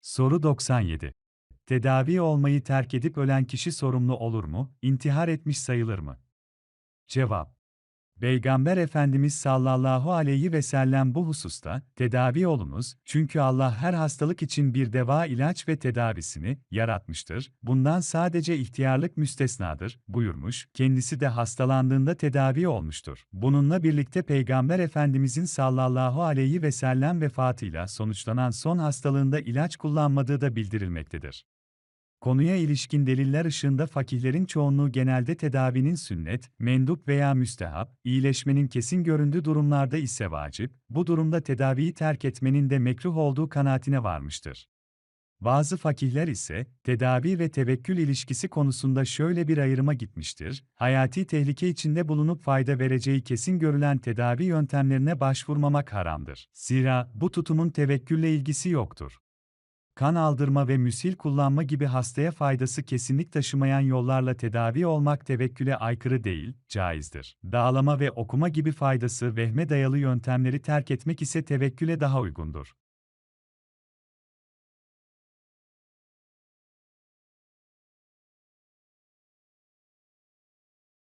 Soru 97. Tedavi olmayı terk edip ölen kişi sorumlu olur mu, intihar etmiş sayılır mı? Cevap. Peygamber Efendimiz sallallahu aleyhi ve sellem bu hususta, tedavi olunuz, çünkü Allah her hastalık için bir deva ilaç ve tedavisini yaratmıştır, bundan sadece ihtiyarlık müstesnadır, buyurmuş, kendisi de hastalandığında tedavi olmuştur. Bununla birlikte Peygamber Efendimizin sallallahu aleyhi ve sellem vefatıyla sonuçlanan son hastalığında ilaç kullanmadığı da bildirilmektedir. Konuya ilişkin deliller ışığında fakihlerin çoğunluğu genelde tedavinin sünnet, mendup veya müstehap, iyileşmenin kesin göründüğü durumlarda ise vacip, bu durumda tedaviyi terk etmenin de mekruh olduğu kanaatine varmıştır. Bazı fakihler ise, tedavi ve tevekkül ilişkisi konusunda şöyle bir ayrıma gitmiştir, hayati tehlike içinde bulunup fayda vereceği kesin görülen tedavi yöntemlerine başvurmamak haramdır. Zira, bu tutumun tevekkülle ilgisi yoktur kan aldırma ve müsil kullanma gibi hastaya faydası kesinlik taşımayan yollarla tedavi olmak tevekküle aykırı değil, caizdir. Dağlama ve okuma gibi faydası vehme dayalı yöntemleri terk etmek ise tevekküle daha uygundur.